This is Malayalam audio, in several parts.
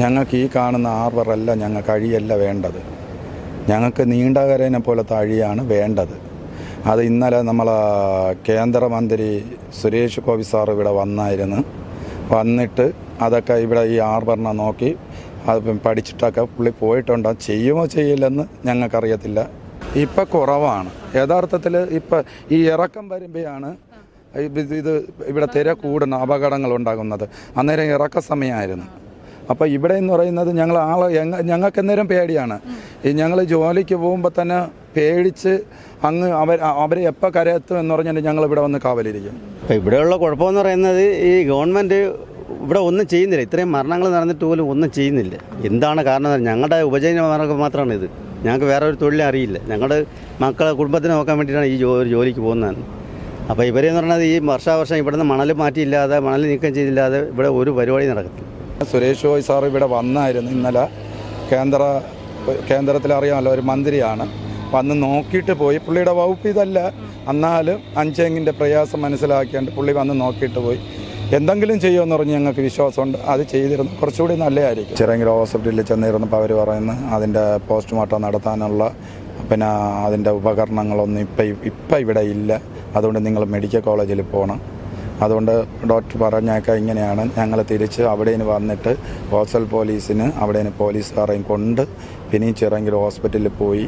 ഞങ്ങൾക്ക് ഈ കാണുന്ന ആർബറല്ല ഞങ്ങൾക്ക് അഴിയല്ല വേണ്ടത്. ഞങ്ങൾക്ക് നീണ്ടകരനെ പോലത്തെ അഴിയാണ് വേണ്ടത്. അത് ഇന്നലെ നമ്മൾ കേന്ദ്രമന്ത്രി സുരേഷ് ഗോപി സാർ ഇവിടെ വന്നായിരുന്നു. വന്നിട്ട് അതൊക്കെ ഇവിടെ ഈ ആർബറിനെ നോക്കി അത് പഠിച്ചിട്ടൊക്കെ പുള്ളി പോയിട്ടുണ്ടോ? ചെയ്യുമോ ചെയ്യില്ലെന്ന് ഞങ്ങൾക്കറിയത്തില്ല. ഇപ്പം കുറവാണ്. യഥാർത്ഥത്തിൽ ഇപ്പം ഈ ഇറക്കം വരുമ്പോഴാണ് ഇത് ഇവിടെ തിര കൂടുന്ന അപകടങ്ങൾ ഉണ്ടാകുന്നത്. അന്നേരം ഇറക്ക സമയമായിരുന്നു. അപ്പോൾ ഇവിടെ എന്ന് പറയുന്നത് ഞങ്ങൾ ആളെ ഞങ്ങൾക്ക് അന്നേരം പേടിയാണ്. ഞങ്ങൾ ജോലിക്ക് പോകുമ്പോൾ തന്നെ പേടിച്ച് അങ്ങ് അവർ അവരെ എപ്പോൾ കരയത്തും എന്ന് പറഞ്ഞിട്ട് ഞങ്ങൾ ഇവിടെ വന്ന് കാവലിരിക്കും. അപ്പോൾ ഇവിടെയുള്ള കുഴപ്പമെന്ന് പറയുന്നത് ഈ ഗവൺമെന്റ് ഇവിടെ ഒന്നും ചെയ്യുന്നില്ല. ഇത്രയും മരണങ്ങൾ നടന്നിട്ട് പോലും ഒന്നും ചെയ്യുന്നില്ല. എന്താണ് കാരണം? ഞങ്ങളുടെ ഉപജീവന മാർഗം മാത്രമാണ് ഇത്. ഞങ്ങൾക്ക് വേറെ ഒരു തൊഴിലും അറിയില്ല. ഞങ്ങളുടെ മക്കളെ കുടുംബത്തിനെ നോക്കാൻ വേണ്ടിയിട്ടാണ് ഈ ജോലിക്ക് പോകുന്നത് അപ്പോൾ ഇവരെന്ന് പറഞ്ഞാൽ ഈ വർഷാവർഷം ഇവിടുന്ന് മണൽ മാറ്റിയില്ലാതെ മണൽ നീക്കം ചെയ്തില്ലാതെ ഇവിടെ ഒരു പരിപാടി നടക്കത്തില്ല. സുരേഷ് ഗോയ് സാർ ഇവിടെ വന്നായിരുന്നു ഇന്നലെ. കേന്ദ്ര കേന്ദ്രത്തിൽ അറിയാമല്ലോ ഒരു മന്ത്രിയാണ്. വന്ന് നോക്കിയിട്ട് പോയി. പുള്ളിയുടെ വകുപ്പ് ഇതല്ല. എന്നാലും അഞ്ചേങ്ങിന്റെ പ്രയാസം മനസ്സിലാക്കിയാണ്ട് പുള്ളി വന്ന് നോക്കിയിട്ട് പോയി. എന്തെങ്കിലും ചെയ്യുമെന്ന് പറഞ്ഞ് ഞങ്ങൾക്ക് വിശ്വാസമുണ്ട്. അത് ചെയ്തിരുന്നു. കുറച്ചുകൂടി നല്ലതായിരിക്കും. ചിറങ്ങര ഹോസ്പിറ്റലിൽ ചെന്നിരുന്നപ്പോൾ അവർ പറയുന്നു അതിന്റെ പോസ്റ്റ്മോർട്ടം നടത്താനുള്ള പിന്നെ അതിന്റെ ഉപകരണങ്ങളൊന്നും ഇപ്പം ഇപ്പം ഇവിടെ ഇല്ല. അതുകൊണ്ട് നിങ്ങൾ മെഡിക്കൽ കോളേജിൽ പോകണം. അതുകൊണ്ട് ഡോക്ടർ പറഞ്ഞേക്കാം ഇങ്ങനെയാണ്. ഞങ്ങൾ തിരിച്ച് അവിടെ നിന്ന് വന്നിട്ട് ഹോസ്റ്റൽ പോലീസിന് അവിടെ നിന്ന് പോലീസുകാരെയും കൊണ്ട് ഈ ഹോസ്പിറ്റലിൽ പോയി.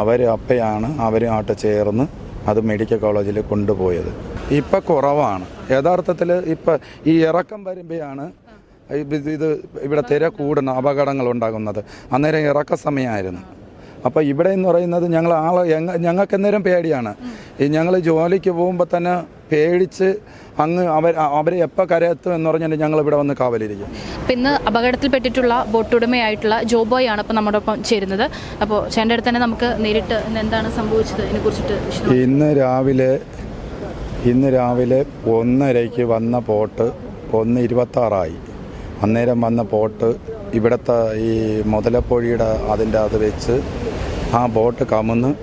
അവർ അപ്പയാണ് അവരുമായിട്ട് ചേർന്ന് അത് മെഡിക്കൽ കോളേജിൽ കൊണ്ടുപോയത്. ഇപ്പം കുറവാണ്. യഥാർത്ഥത്തിൽ ഇപ്പം ഈ ഇറക്കം വരുമ്പോഴാണ് ഇത് ഇവിടെ തിര കൂടുന്ന അപകടങ്ങൾ ഉണ്ടാകുന്നത്. അന്നേരം ഇറക്ക സമയമായിരുന്നു. അപ്പോൾ ഇവിടെ എന്ന് പറയുന്നത് ഞങ്ങൾ ആളെ ഞങ്ങൾക്ക് അന്നേരം പേടിയാണ്. ഈ ഞങ്ങൾ ജോലിക്ക് പോകുമ്പോൾ തന്നെ പേടിച്ച് അങ്ങ് അവർ അവരെ എപ്പോൾ കരയെത്തും എന്ന് പറഞ്ഞാൽ ഞങ്ങൾ ഇവിടെ വന്ന് കാവലിരിക്കും. അപ്പം ഇന്ന് അപകടത്തിൽപ്പെട്ടിട്ടുള്ള ബോട്ടുടമയായിട്ടുള്ള ജോബോയ് ആണ് ഇപ്പം നമ്മുടെ ഒപ്പം ചേരുന്നത്. അപ്പോൾ ചേട്ടന്റെ അടുത്ത് തന്നെ നമുക്ക് നേരിട്ട് എന്താണ് സംഭവിച്ചത്? ഇതിനെ കുറിച്ചിട്ട് ഇന്ന് രാവിലെ ഇന്ന് രാവിലെ ഒന്നരയ്ക്ക് വന്ന പോട്ട് ഒന്ന് ഇരുപത്താറായി. അന്നേരം വന്ന പോട്ട് ഇവിടുത്തെ ഈ മുതലപ്പൊഴിയുടെ അതിന്റെ അത് വെച്ച് ആ ബോട്ട് കമന്ന്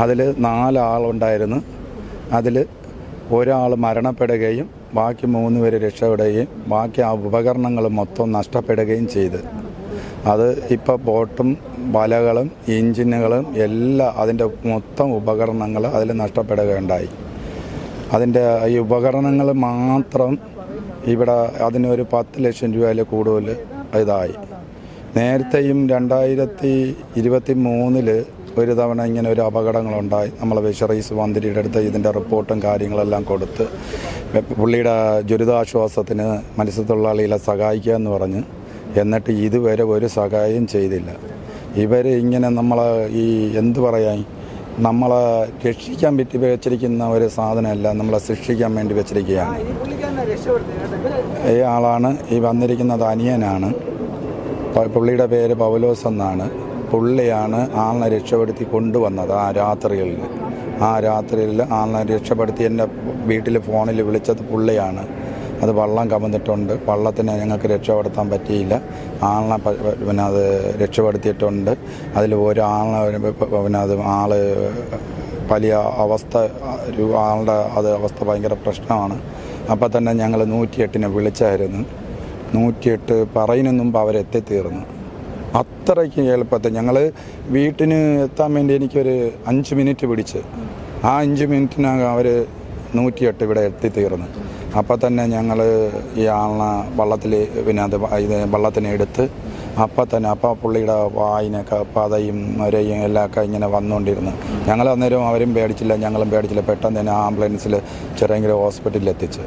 അതിൽ നാലാളുണ്ടായിരുന്നു. അതിൽ ഒരാൾ മരണപ്പെടുകയും ബാക്കി മൂന്ന് പേര് രക്ഷപ്പെടുകയും ബാക്കി ആ ഉപകരണങ്ങൾ മൊത്തം നഷ്ടപ്പെടുകയും ചെയ്ത്. അത് ഇപ്പോൾ ബോട്ടും വലകളും എഞ്ചിനുകളും എല്ലാം അതിന്റെ മൊത്തം ഉപകരണങ്ങൾ അതിൽ നഷ്ടപ്പെടുകയുണ്ടായി. അതിന്റെ ഈ ഉപകരണങ്ങൾ മാത്രം ഇവിടെ അതിനൊരു പത്ത് ലക്ഷം രൂപയിൽ കൂടുതൽ ഇതായി. നേരത്തെയും രണ്ടായിരത്തി ഇരുപത്തി മൂന്നിൽ ഒരു തവണ ഇങ്ങനെ ഒരു അപകടങ്ങളുണ്ടായി. നമ്മൾ ഫിഷറീസ് മന്ത്രിയുടെ അടുത്ത് ഇതിന്റെ റിപ്പോർട്ടും കാര്യങ്ങളെല്ലാം കൊടുത്ത് പുള്ളിയുടെ ദുരിതാശ്വാസത്തിന് മത്സ്യത്തൊഴിലാളികളെ സഹായിക്കുക എന്ന് പറഞ്ഞ് എന്നിട്ട് ഇതുവരെ ഒരു സഹായം ചെയ്തില്ല. ഇവർ ഇങ്ങനെ നമ്മൾ ഈ എന്ത് പറയാൻ നമ്മളെ രക്ഷിക്കാൻ പറ്റി വെച്ചിരിക്കുന്ന ഒരു സാധനമല്ല നമ്മളെ ശിക്ഷിക്കാൻ വേണ്ടി വെച്ചിരിക്കുകയാണ്. ഈ ആളാണ് ഈ വന്നിരിക്കുന്നത് അനിയനാണ്. പുള്ളിയുടെ പേര് പൗലോസ് എന്നാണ്. പുള്ളിയാണ് ആളിനെ രക്ഷപ്പെടുത്തി കൊണ്ടുവന്നത് ആ രാത്രിയിൽ. ആ രാത്രിയിൽ ആളിനെ രക്ഷപ്പെടുത്തി എന്റെ വീട്ടിൽ ഫോണിൽ വിളിച്ചത് പുള്ളിയാണ്. അത് വള്ളം കമന്നിട്ടുണ്ട്. വള്ളത്തിന് ഞങ്ങൾക്ക് രക്ഷപ്പെടുത്താൻ പറ്റിയില്ല. ആളിനെ പിന്നെ അത് രക്ഷപ്പെടുത്തിയിട്ടുണ്ട്. അതിൽ ഒരാളിനെ പിന്നെ അത് ആൾ വലിയ അവസ്ഥ ആളുടെ അത് അവസ്ഥ ഭയങ്കര പ്രശ്നമാണ്. അപ്പോൾ തന്നെ ഞങ്ങൾ നൂറ്റിയെട്ടിനെ വിളിച്ചായിരുന്നു. നൂറ്റിയെട്ട് പറയുന്ന അവർ അവരെത്തിത്തീർന്നു. അത്രയ്ക്ക് എളുപ്പത്തിൽ ഞങ്ങൾ വീട്ടിന് എത്താൻ വേണ്ടി എനിക്കൊരു അഞ്ച് മിനിറ്റ് പിടിച്ച് ആ അഞ്ച് മിനിറ്റിനകം അവർ നൂറ്റിയെട്ട് ഇവിടെ എത്തിത്തീർന്നു. അപ്പോൾ തന്നെ ഞങ്ങൾ ഈ ആളിനെ വള്ളത്തിൽ പിന്നെ അത് ഇത് വള്ളത്തിനെ എടുത്ത് അപ്പം തന്നെ അപ്പം പുള്ളിയുടെ വായിനൊക്കെ പതയും ഒരയും എല്ലാം ഒക്കെ ഇങ്ങനെ വന്നുകൊണ്ടിരുന്നു. ഞങ്ങൾ അന്നേരം അവരും പേടിച്ചില്ല ഞങ്ങളും പേടിച്ചില്ല. പെട്ടെന്ന് തന്നെ ആംബുലൻസിൽ ചെറിയ ഹോസ്പിറ്റലിൽ എത്തിച്ച്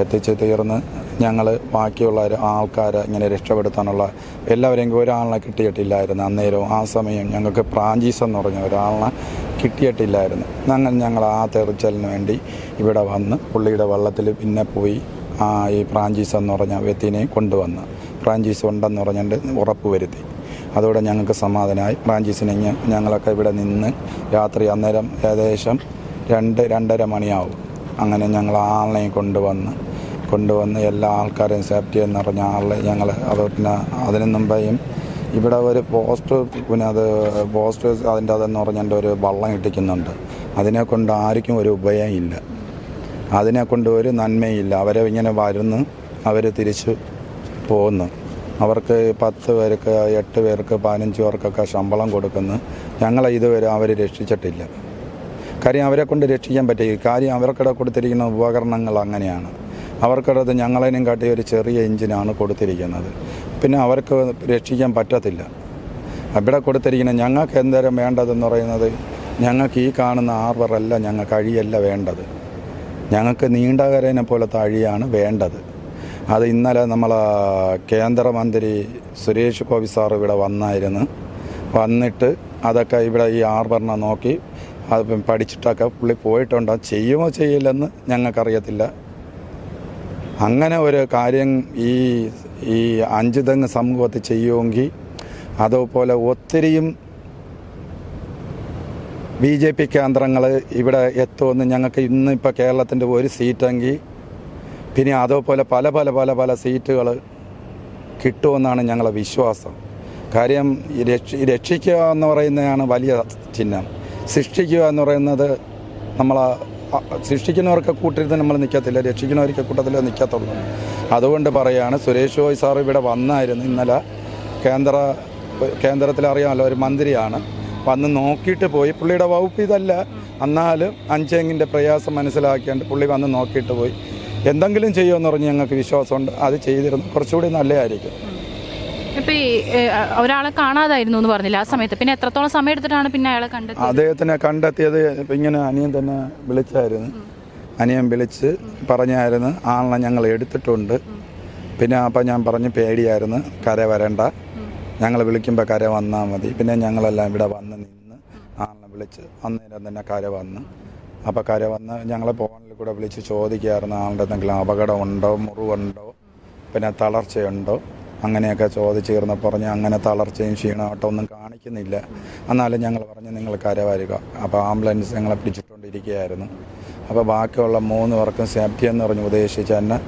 എത്തിച്ച് തീർന്ന് ഞങ്ങൾ ബാക്കിയുള്ള ആൾക്കാരെ ഇങ്ങനെ രക്ഷപ്പെടുത്താനുള്ള എല്ലാവരെയും ഒരാളിനെ കിട്ടിയിട്ടില്ലായിരുന്നു. അന്നേരവും ആ സമയം ഞങ്ങൾക്ക് പ്രാഞ്ചീസ് എന്ന് പറഞ്ഞ ഒരാളിനെ കിട്ടിയിട്ടില്ലായിരുന്നു. അങ്ങനെ ഞങ്ങൾ ആ തെറിച്ചലിന് വേണ്ടി ഇവിടെ വന്ന് പുള്ളിയുടെ വള്ളത്തിൽ പിന്നെ പോയി ആ ഈ പ്രാഞ്ചീസ് എന്ന് പറഞ്ഞ വ്യക്തിനെ കൊണ്ടുവന്ന് പ്രാഞ്ചീസ് ഉണ്ടെന്ന് പറഞ്ഞിട്ട് ഉറപ്പ് വരുത്തി. അതോടെ ഞങ്ങൾക്ക് സമാധാനമായി പ്രാഞ്ചീസിനെ ഞങ്ങളൊക്കെ ഇവിടെ നിന്ന് രാത്രി അന്നേരം ഏകദേശം രണ്ട് രണ്ടര മണിയാവും. അങ്ങനെ ഞങ്ങൾ ആളിനെ കൊണ്ടുവന്ന് കൊണ്ടുവന്ന് എല്ലാ ആൾക്കാരെയും സേഫ്റ്റി എന്ന് പറഞ്ഞ ആളെ ഞങ്ങൾ അത് പിന്നെ അതിന് മുമ്പേയും ഇവിടെ ഒരു പോസ്റ്റ് പിന്നെ അത് പോസ്റ്റ് അതിന്റെ അതെന്ന് പറഞ്ഞിട്ട് ഒരു വള്ളം ഇട്ടിക്കുന്നുണ്ട്. അതിനെ കൊണ്ട് ആർക്കും ഒരു ഉപയം ഇല്ല. അതിനെ കൊണ്ട് ഒരു നന്മയില്ല. അവരെ ഇങ്ങനെ വരുന്നു അവർ തിരിച്ച് പോകുന്നു അവർക്ക് പത്ത് പേർക്ക് എട്ട് പേർക്ക് പതിനഞ്ച് പേർക്കൊക്കെ ശമ്പളം കൊടുക്കുന്നു. ഞങ്ങളെ ഇതുവരെ അവർ രക്ഷിച്ചിട്ടില്ല. കാര്യം അവരെ കൊണ്ട് രക്ഷിക്കാൻ പറ്റില്ല. കാര്യം അവർക്കിടെ കൊടുത്തിരിക്കുന്ന ഉപകരണങ്ങൾ അങ്ങനെയാണ്. അവർക്കിടത് ഞങ്ങളതിനും കാട്ടി ഒരു ചെറിയ എഞ്ചിനാണ് കൊടുത്തിരിക്കുന്നത്. പിന്നെ അവർക്ക് രക്ഷിക്കാൻ പറ്റത്തില്ല. അവിടെ കൊടുത്തിരിക്കുന്ന ഞങ്ങൾക്ക് എന്തേരം വേണ്ടതെന്ന് പറയുന്നത് ഞങ്ങൾക്ക് ഈ കാണുന്ന ആർബറല്ല ഞങ്ങൾക്ക് അഴിയല്ല വേണ്ടത്. ഞങ്ങൾക്ക് നീണ്ടകരനെ പോലത്തെ അഴിയാണ് വേണ്ടത്. അത് ഇന്നലെ നമ്മൾ കേന്ദ്രമന്ത്രി സുരേഷ് ഗോപി സാർ ഇവിടെ വന്നായിരുന്നു. വന്നിട്ട് അതൊക്കെ ഇവിടെ ഈ ആർബറിനെ നോക്കി അത് പഠിച്ചിട്ടൊക്കെ പുള്ളി പോയിട്ടുണ്ടോ? ചെയ്യുമോ ചെയ്യില്ലെന്ന് ഞങ്ങൾക്കറിയത്തില്ല. അങ്ങനെ ഒരു കാര്യം ഈ ഈ അഞ്ച് തെങ്ങ് സമൂഹത്തിൽ ചെയ്യുമെങ്കിൽ അതുപോലെ ഒത്തിരിയും ബി ജെ പി കേന്ദ്രങ്ങൾ ഇവിടെ എത്തുമെന്ന് ഞങ്ങൾക്ക് ഇന്നിപ്പോൾ കേരളത്തിന്റെ ഒരു സീറ്റെങ്കിൽ പിന്നെ അതുപോലെ പല പല പല പല സീറ്റുകൾ കിട്ടുമെന്നാണ് ഞങ്ങളെ വിശ്വാസം. കാര്യം രക്ഷിക്കുക എന്ന് പറയുന്നതാണ് വലിയ ചിഹ്നം. സൃഷ്ടിക്കുക എന്ന് പറയുന്നത് നമ്മൾ സൃഷ്ടിക്കുന്നവർക്ക് കൂട്ടരുത് നമ്മൾ നിൽക്കത്തില്ല രക്ഷിക്കുന്നവർക്ക് കൂട്ടത്തില്ല നിൽക്കത്തുള്ളൂ. അതുകൊണ്ട് പറയാണ് സുരേഷ് ഗോയ് സാർ ഇവിടെ വന്നായിരുന്നു. ഇന്നലെ കേന്ദ്ര കേന്ദ്രത്തിൽ അറിയാമല്ലോ ഒരു മന്ത്രിയാണ്. വന്ന് നോക്കിയിട്ട് പോയി. പുള്ളിയുടെ വകുപ്പ് ഇതല്ല. എന്നാലും അഞ്ചേങ്ങിന്റെ പ്രയാസം മനസ്സിലാക്കിയാണ്ട് പുള്ളി വന്ന് നോക്കിയിട്ട് പോയി. എന്തെങ്കിലും ചെയ്യുമെന്ന് പറഞ്ഞ് ഞങ്ങൾക്ക് വിശ്വാസമുണ്ട്. അത് ചെയ്തിരുന്നു. കുറച്ചുകൂടി നല്ലതായിരിക്കും. ഇപ്പൊ ഒരാളെ കാണാതായിരുന്നു എന്ന് പറഞ്ഞില്ല ആ സമയത്ത്. പിന്നെ എത്രത്തോളം സമയം എടുത്തിട്ടാണ് പിന്നെ അയാളെ കണ്ടത് അദ്ദേഹത്തിനെ കണ്ടെത്തിയത് ഇങ്ങനെ അനിയൻ തന്നെ വിളിച്ചായിരുന്നു. അനിയൻ വിളിച്ച് പറഞ്ഞായിരുന്നു ആളിനെ ഞങ്ങൾ എടുത്തിട്ടുണ്ട്. പിന്നെ അപ്പം ഞാൻ പറഞ്ഞ് പേടിയായിരുന്നു കര വരണ്ട. ഞങ്ങൾ വിളിക്കുമ്പോൾ കര വന്നാൽ മതി. പിന്നെ ഞങ്ങളെല്ലാം ഇവിടെ വന്ന് നിന്ന് ആളിനെ വിളിച്ച് അന്നേരം തന്നെ കര വന്ന്. അപ്പോൾ കര വന്ന് ഞങ്ങളെ ഫോണിൽ കൂടെ വിളിച്ച് ചോദിക്കായിരുന്നു ആളുടെ എന്തെങ്കിലും അപകടമുണ്ടോ മുറിവുണ്ടോ? പിന്നെ തളർച്ചയുണ്ടോ? അങ്ങനെയൊക്കെ ചോദിച്ചിരുന്ന പറഞ്ഞ് അങ്ങനെ തളർച്ചയും ക്ഷീണമായിട്ടോ ഒന്നും കാണിക്കുന്നില്ല. എന്നാലും ഞങ്ങൾ പറഞ്ഞ് നിങ്ങൾ കരവരുക. അപ്പോൾ ആംബുലൻസ് ഞങ്ങളെ പിടിച്ചിട്ടുകൊണ്ടിരിക്കുകയായിരുന്നു. അപ്പോൾ ബാക്കിയുള്ള മൂന്ന് പേർക്കും സേഫ്റ്റി എന്ന് പറഞ്ഞ് ഉപദേശിച്ച് തന്നെ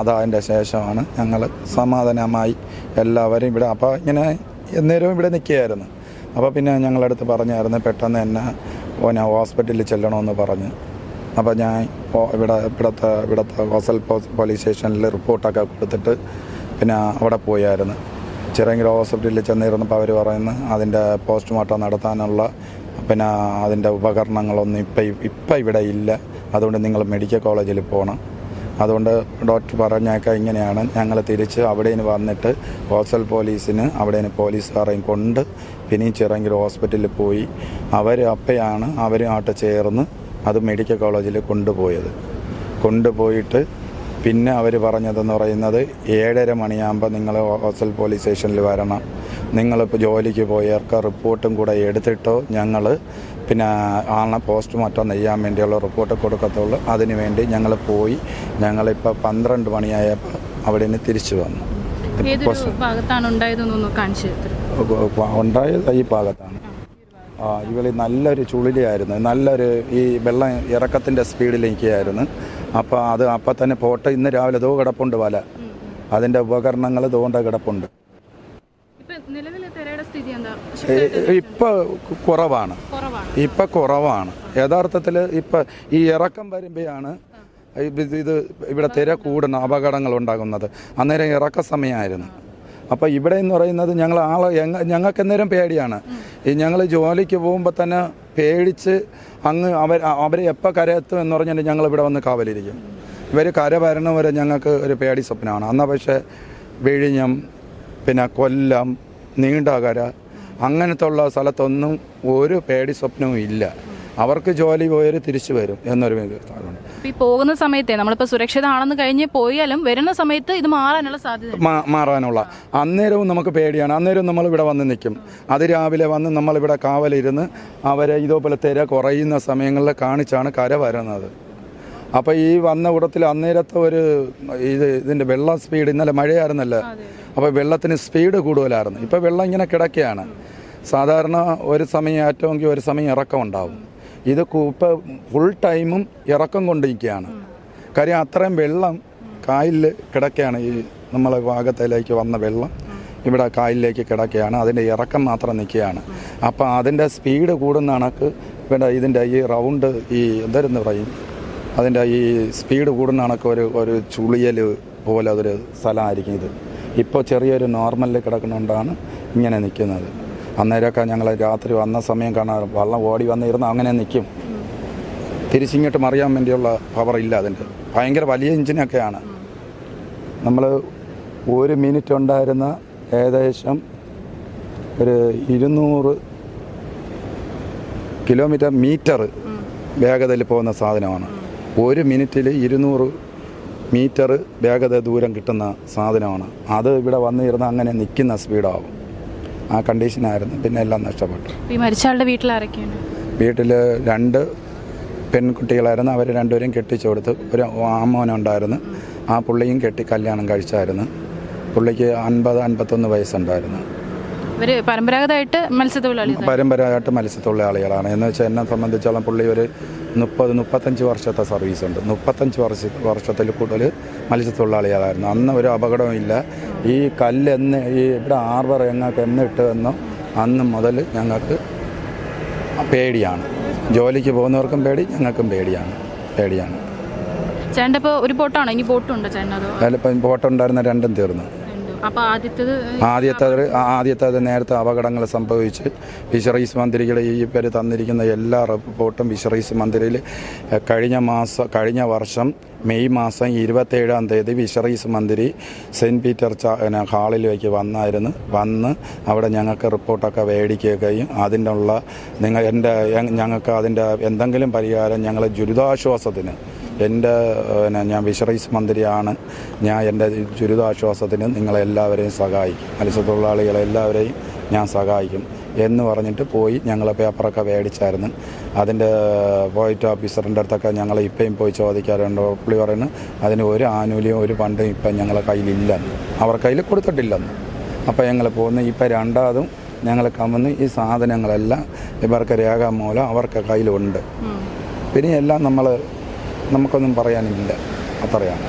അതതിന്റെ ശേഷമാണ് ഞങ്ങൾ സമാധാനമായി എല്ലാവരും ഇവിടെ അപ്പോൾ ഇങ്ങനെ എന്നേരവും ഇവിടെ നിൽക്കുകയായിരുന്നു. അപ്പോൾ പിന്നെ ഞങ്ങളടുത്ത് പറഞ്ഞായിരുന്നു പെട്ടെന്ന് തന്നെ ഓനെ ഹോസ്പിറ്റലിൽ ചെല്ലണമെന്ന് പറഞ്ഞ്. അപ്പോൾ ഞാൻ ഇവിടെ ഇവിടുത്തെ ഇവിടുത്തെ ഹോസ്റ്റൽ പോലീസ് സ്റ്റേഷനിൽ റിപ്പോർട്ടൊക്കെ കൊടുത്തിട്ട് പിന്നെ അവിടെ പോയായിരുന്നു. ചിറങ്ങര ഹോസ്പിറ്റലിൽ ചെന്നിരുന്നപ്പോൾ അവർ പറയുന്നു അതിന്റെ പോസ്റ്റ്മോർട്ടം നടത്താനുള്ള പിന്നെ അതിന്റെ ഉപകരണങ്ങളൊന്നും ഇപ്പം ഇപ്പം ഇവിടെ ഇല്ല. അതുകൊണ്ട് നിങ്ങൾ മെഡിക്കൽ കോളേജിൽ പോകണം. അതുകൊണ്ട് ഡോക്ടർ പറഞ്ഞേക്ക ഇങ്ങനെയാണ്. ഞങ്ങൾ തിരിച്ച് അവിടേന് വന്നിട്ട് ഹോസ്റ്റൽ പോലീസിന് അവിടേന് പോലീസുകാരെയും കൊണ്ട് പിന്നെ ചിറങ്ങര ഹോസ്പിറ്റലിൽ പോയി. അവർ അപ്പയാണ് അവരുമായിട്ട് ചേർന്ന് അത് മെഡിക്കൽ കോളേജിൽ കൊണ്ടുപോയത്. കൊണ്ടുപോയിട്ട് പിന്നെ അവർ പറഞ്ഞതെന്ന് പറയുന്നത് ഏഴര മണിയാകുമ്പോൾ നിങ്ങൾ ഹോസ്റ്റൽ പോലീസ് സ്റ്റേഷനിൽ വരണം. നിങ്ങളിപ്പോൾ ജോലിക്ക് പോയവർക്ക് റിപ്പോർട്ടും കൂടെ എടുത്തിട്ടോ ഞങ്ങൾ പിന്നെ ആളെ പോസ്റ്റ്മോർട്ടം ചെയ്യാൻ വേണ്ടിയുള്ള റിപ്പോർട്ട് കൊടുക്കത്തുള്ളൂ. അതിനുവേണ്ടി ഞങ്ങൾ പോയി ഞങ്ങളിപ്പോൾ പന്ത്രണ്ട് മണിയായപ്പോൾ അവിടെ നിന്ന് തിരിച്ചു വന്നു. ഉണ്ടായത് ഈ ഭാഗത്താണ്. ആ. ഇവളി നല്ലൊരു ചുളിലിയായിരുന്നു നല്ലൊരു ഈ വെള്ളം ഇറക്കത്തിന്റെ സ്പീഡിൽ നിൽക്കുകയായിരുന്നു അപ്പോൾ അത് അപ്പം തന്നെ പോട്ട് ഇന്ന് രാവിലെ ദോ കിടപ്പുണ്ട് വല. അതിന്റെ ഉപകരണങ്ങൾ ദോണ്ട കിടപ്പുണ്ട്. ഇപ്പൊ ഇപ്പോൾ കുറവാണ്. ഇപ്പം കുറവാണ്. യഥാർത്ഥത്തിൽ ഇപ്പം ഈ ഇറക്കം വരുമ്പോഴാണ് ഇത് ഇവിടെ തിര കൂടുന്ന അപകടങ്ങൾ ഉണ്ടാകുന്നത്. അന്നേരം ഇറക്ക സമയമായിരുന്നു. അപ്പോൾ ഇവിടെ എന്ന് പറയുന്നത് ഞങ്ങൾ ആളെ ഞങ്ങ- ഞങ്ങൾക്ക് എന്നേരം പേടിയാണ്. ഈ ഞങ്ങൾ ജോലിക്ക് പോകുമ്പോൾ തന്നെ പേടിച്ച് അങ്ങ് അവർ അവരെ എപ്പോൾ കരയെത്തും എന്ന് പറഞ്ഞിട്ട് ഞങ്ങൾ ഇവിടെ വന്ന് കാവലിരിക്കും. ഇവർ കര വരണവരെ ഞങ്ങൾക്ക് ഒരു പേടി സ്വപ്നമാണ്. അന്നാ പക്ഷേ വിഴിഞ്ഞം പിന്നെ കൊല്ലം നീണ്ടകര അങ്ങനത്തെ ഉള്ള സ്ഥലത്തൊന്നും ഒരു പേടി സ്വപ്നവും ഇല്ല. അവർക്ക് ജോലി പോയവർ തിരിച്ചു വരും എന്നൊരു ഈ പോകുന്ന സമയത്തെ നമ്മളിപ്പോ സുരക്ഷിതമാണെന്ന് കഴിഞ്ഞ് പോയാലും വരുന്ന സമയത്ത് ഇത് മാറാനുള്ള സാധ്യത മാറാനുള്ള. അന്നേരവും നമുക്ക് പേടിയാണ്. അന്നേരവും നമ്മൾ ഇവിടെ വന്ന് നിൽക്കും. അത് രാവിലെ വന്ന് നമ്മളിവിടെ കാവലിരുന്ന് അവരെ ഇതേപോലെ തിര കുറയുന്ന സമയങ്ങളിൽ കാണിച്ചാണ് കര വരുന്നത്. അപ്പോൾ ഈ വന്ന കൂടത്തിൽ അന്നേരത്തെ ഒരു ഇത് ഇതിന്റെ വെള്ളം സ്പീഡ് ഇന്നലെ മഴയായിരുന്നല്ലോ? അപ്പോൾ വെള്ളത്തിന് സ്പീഡ് കൂടുതലായിരുന്നു. ഇപ്പോൾ വെള്ളം ഇങ്ങനെ കിടക്കുകയാണ്. സാധാരണ ഒരു സമയം ഏറ്റവും ഒരു സമയം ഇറക്കം ഉണ്ടാവും. ഇത് ഇപ്പോൾ ഫുൾ ടൈമും ഇറക്കം കൊണ്ടിരിക്കുകയാണ്. കാര്യം അത്രയും വെള്ളം കായലിൽ കിടക്കുകയാണ് ഈ നമ്മളെ ഭാഗത്തിലേക്ക് വന്ന വെള്ളം. ഇവിടെ കായലിലേക്ക് കിടക്കുകയാണ്. അതിന്റെ ഇറക്കം മാത്രം നിൽക്കുകയാണ്. അപ്പോൾ അതിന്റെ സ്പീഡ് കൂടുന്ന കണക്ക് ഇവിടെ ഇതിന്റെ ഈ റൗണ്ട് ഈ എന്തായിരുന്നു പറയും. അതിന്റെ ഈ സ്പീഡ് കൂടുന്ന കണക്ക് ഒരു ഒരു ചുളിയൽ പോലെ അതൊരു സ്ഥലമായിരിക്കും ഇത്. ഇപ്പോൾ ചെറിയൊരു നോർമലിൽ കിടക്കുന്നതുകൊണ്ടാണ് ഇങ്ങനെ നിൽക്കുന്നത്. അന്നേരമൊക്കെ ഞങ്ങൾ രാത്രി വന്ന സമയം കാണാൻ വള്ളം ഓടി വന്നിരുന്ന് അങ്ങനെ നിൽക്കും തിരിച്ചിങ്ങോട്ട് മറിയാൻ വേണ്ടിയുള്ള പവർ ഇല്ല അതിന്റെ. ഭയങ്കര വലിയ എഞ്ചിനൊക്കെയാണ് നമ്മൾ ഒരു മിനിറ്റ് ഉണ്ടായിരുന്ന ഏകദേശം ഒരു ഇരുന്നൂറ് കിലോമീറ്റർ മീറ്റർ വേഗതയിൽ പോകുന്ന സാധനമാണ്. ഒരു മിനിറ്റിൽ ഇരുന്നൂറ് മീറ്റർ വേഗത ദൂരം കിട്ടുന്ന സാധനമാണ്. അത് ഇവിടെ വന്നിരുന്ന് അങ്ങനെ നിൽക്കുന്ന സ്പീഡാവും ആ കണ്ടീഷനായിരുന്നു. പിന്നെ എല്ലാം നഷ്ടപ്പെട്ടു. ഈ വീട്ടിൽ ആരൊക്കെയാണ് വീട്ടിൽ രണ്ട് പെൺകുട്ടികളായിരുന്നു. അവർ രണ്ടുപേരും കെട്ടിച്ചു കൊടുത്തു. ഒരു ആമോനുണ്ടായിരുന്നു. ആ പുള്ളിയും കെട്ടി കല്യാണം കഴിച്ചായിരുന്നു. പുള്ളിക്ക് അൻപത് അൻപത്തൊന്ന് വയസ്സുണ്ടായിരുന്നു. ഇവർ പരമ്പരാഗതമായിട്ട് മത്സ്യത്തൊഴിലാളി പരമ്പരാഗതമായിട്ട് മത്സ്യത്തൊഴിലാളികളാണ്. എന്ന് വെച്ചാൽ എന്നെ സംബന്ധിച്ചോളം പുള്ളി ഒരു മുപ്പത് മുപ്പത്തഞ്ച് വർഷത്തെ സർവീസ് ഉണ്ട്. മുപ്പത്തഞ്ച് വർഷ വർഷത്തിൽ കൂടുതൽ മത്സ്യത്തൊഴിലാളികളായിരുന്നു. അന്ന് ഒരു അപകടവും ഇല്ല. ഈ കല്ല് എന്ന് ഈ ഇവിടെ ആർബർ ഞങ്ങൾക്ക് എന്നോ അന്ന് മുതൽ ഞങ്ങൾക്ക് പേടിയാണ്. ജോലിക്ക് പോകുന്നവർക്കും പേടി ഞങ്ങൾക്കും പേടിയാണ്. പേടിയാണ്. ചേട്ടന്റെ ഇപ്പോൾ ഒരു ബോട്ടാണോ? ഇനി ബോട്ടുണ്ടോ ചേട്ടൻ അതോ അതിലിപ്പം ബോട്ടുണ്ടായിരുന്ന രണ്ടും തീർന്നു. ആദ്യത്തെ ആദ്യത്തെ നേരത്തെ അപകടങ്ങൾ സംഭവിച്ച് ഫിഷറീസ് മന്ത്രിയുടെ ഈ പേര് തന്നിരിക്കുന്ന എല്ലാ റിപ്പോർട്ടും ഫിഷറീസ് മന്ത്രിയിൽ കഴിഞ്ഞ മാസം കഴിഞ്ഞ വർഷം മെയ് മാസം ഇരുപത്തേഴാം തീയതി ഫിഷറീസ് മന്ത്രി സെന്റ് പീറ്റർ ഹാളിൽ ഹാളിലേക്ക് വന്നായിരുന്നു. വന്ന് അവിടെ ഞങ്ങൾക്ക് റിപ്പോർട്ടൊക്കെ മേടിക്കുകയും അതിന്റെ ഉള്ള നിങ്ങൾ എന്റെ ഞങ്ങൾക്ക് അതിന്റെ എന്തെങ്കിലും പരിഹാരം ഞങ്ങളെ ദുരിതാശ്വാസത്തിന് എന്റെ പിന്നെ ഞാൻ ഫിഷറീസ് മന്ത്രിയാണ്. ഞാൻ എന്റെ ദുരിതാശ്വാസത്തിന് നിങ്ങളെല്ലാവരെയും സഹായിക്കും. മത്സ്യത്തൊഴിലാളികളെല്ലാവരെയും ഞാൻ സഹായിക്കും എന്ന് പറഞ്ഞിട്ട് പോയി ഞങ്ങളെ പേപ്പറൊക്കെ മേടിച്ചായിരുന്നു. അതിന്റെ പോയിട്ട് ഓഫീസറിന്റെ അടുത്തൊക്കെ ഞങ്ങൾ ഇപ്പം പോയി ചോദിക്കാറുണ്ട്. പുള്ളി പറയുന്നു അതിന് ഒരു ആനുകൂല്യം ഒരു പണ്ടും ഇപ്പം ഞങ്ങളെ കയ്യിലില്ലെന്ന്. അവർ കയ്യിൽ കൊടുത്തിട്ടില്ലെന്ന്. അപ്പോൾ ഞങ്ങൾ പോകുന്ന ഇപ്പം രണ്ടാമതും ഞങ്ങൾ കമന്ന് ഈ സാധനങ്ങളെല്ലാം ഇവർക്ക് രേഖാമൂലം അവർക്ക് കയ്യിലുണ്ട്. പിന്നെ എല്ലാം നമ്മൾ നമുക്കൊന്നും പറയാനില്ല. അത്രയാണ്